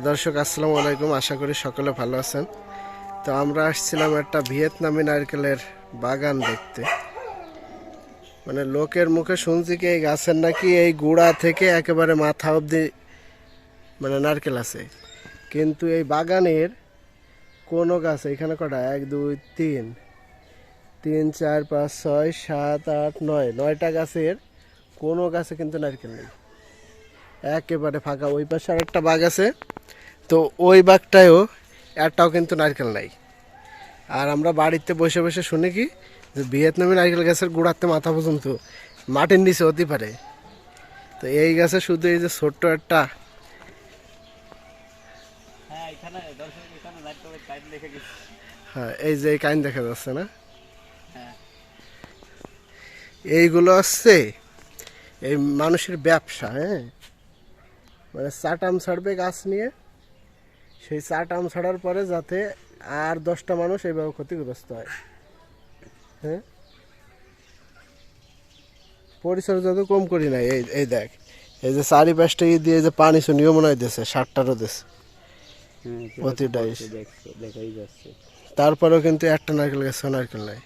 দর্শক, আসসালামু আলাইকুম। আশা করি সকলে ভালো আছেন। তো আমরা আসছিলাম একটা ভিয়েতনামি নারকেলের বাগান দেখতে। মানে লোকের মুখে শুনছি কি এই গাছের নাকি এই গুড়া থেকে একেবারে মাথা অবধি মানে নারকেল আছে। কিন্তু এই বাগানের কোনো গাছ, এখানে কটা? এক, দুই, তিন। তিন, চার, পাঁচ, ছয়, সাত, আট, নয়। নয়টা গাছের কোনো গাছে কিন্তু নারকেল নেই। একেবারে ফাঁকা। ওই পাশে আর একটা বাঘ আছে। তো ওই বাঘটায়ও একটাও কিন্তু নারকেল নাই। আর আমরা বাড়িতে বসে বসে শুনি কি যে ভিয়েতনামি নারকেল গাছের গোড়াতে মাথা পর্যন্ত মাটির নিচে হতে পারে। তো এই গাছে শুধু এই যে ছোট্ট একটা হ্যাঁ হ্যাঁ এই যে এই কাইন দেখা যাচ্ছে না? হ্যাঁ। এইগুলো হচ্ছে এই মানুষের ব্যবসা হ্যাঁ? মানে চাটাম ছাড়বে গাছ নিয়ে সেই চাটাম ছাড়ার পরে যাতে আর দশটা মানুষ এইভাবে ক্ষতিগ্রস্ত হয়। হ্যাঁ? পরিচর্যা তো কম করি নাই এই এই দেখ। এই যে চারি পাঁচটা ই দিয়ে যে পানি শুনিও মনে হয় দিয়েছে ষাটটারও দিয়েছে প্রতিটাই দেখাই যাচ্ছে। তারপরেও কিন্তু একটা নারকেল গাছে নারকেল নাই।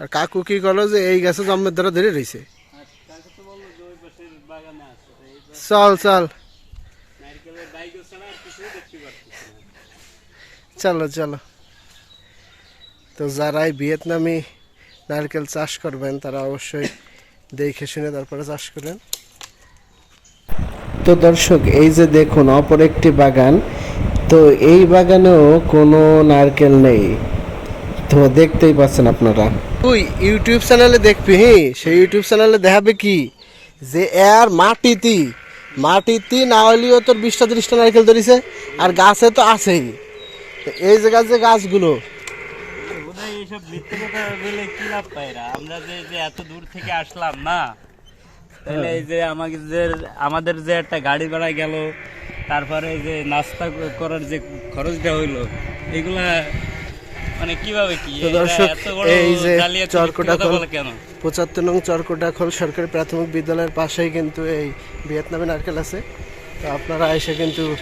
আর কাকু কি করল যে এই গাছে জন্মের দ্বারা ধরে রয়েছে তো চল চল নারকেলের বাইক ছাড়া আর কিছুই দেখতে পাচ্ছি না চলো চলো। তো যারাই ভিয়েতনামি নারকেল চাষ করবেন, তারা অবশ্যই দেখে শুনে তারপরে চাষ করেন তো দর্শক, এই যে দেখুন, অপর একটি বাগান। তো এই বাগানেও কোনো নারকেল নেই। তো দেখতেই পাচ্ছেন আপনারা। তুই ইউটিউব চ্যানেলে দেখবি হ্যাঁ সেই ইউটিউব চ্যানেলে দেখাবে কি? যে এর মাটিতে মাটিতে না হলেও তোর বিশটা ত্রিশটা নারকেল ধরেছে, আর গাছে তো আছেই। এই যে গাছ যে গাছগুলো এইসব কথা বলে কি লাভ আমরা যে যে এত দূর থেকে আসলাম না, তাহলে এই যে যে, আমাদের যে একটা গাড়ি ভাড়া গেল, তারপরে যে নাস্তা করার যে খরচটা হইল, এগুলা মানে কীভাবে কি? তো দর্শক, এত বড় এই যে জালিয়াতি চরকোটা খোল- কেন? পঁচাত্তর নং চরকোটাখল সরকারি প্রাথমিক বিদ্যালয়ের পাশেই কিন্তু এই ভিয়েতনামি নারকেল আছে। তো আপনারা এসে কিন্তু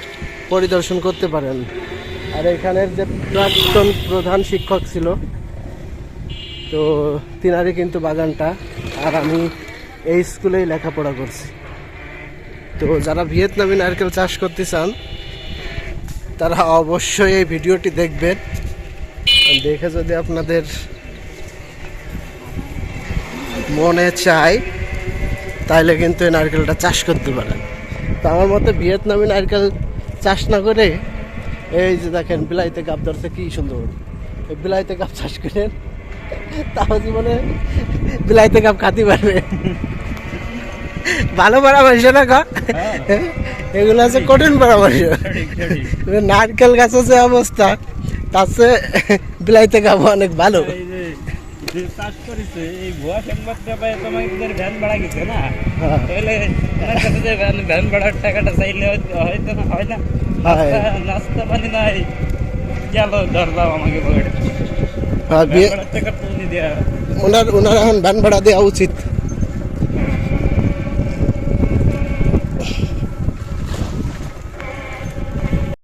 পরিদর্শন করতে পারেন। আর এখানের যে প্রাক্তন প্রধান শিক্ষক ছিল তো তিনারই কিন্তু বাগানটা আর আমি এই স্কুলেই লেখাপড়া করছি। তো যারা ভিয়েতনামি নারকেল চাষ করতে চান তারা অবশ্যই এই ভিডিওটি দেখবেন। দেখে যদি আপনাদের মনে চাই তাইলে কিন্তু এই নারকেলটা চাষ করতে পারেন। তো আমার মতে ভিয়েতনামি নারকেল চাষ না করে এই যে দেখেন বিলাইতে গাপ ধরছে কি সুন্দর। এই বিলাইতে গাপ চাষ করেন তাও জীবনে বিলাইতে গাপ খাতে পারবে। ভালো পরামর্শ না কা এগুলো আছে কঠিন পরামর্শ। নারকেল গাছের যে অবস্থা তার চেয়ে বিলাইতে গাপ অনেক ভালো। এই যে যে চাষ করেছে এই ভুয়া সংবাদটা পাই তোমাদের ভ্যান ভাড়া গেছে না? হ্যাঁ। তাহলে ভ্যান ভ্যান ভাড়ার টাকাটা চাইলে হয়তো না হয় না? হয়। নাস্তা- পানি নাই। গেল ধরলাম আমাকে পকেটে। ওনার ওনার এখন ভ্যান ভাড়া দেওয়া উচিত।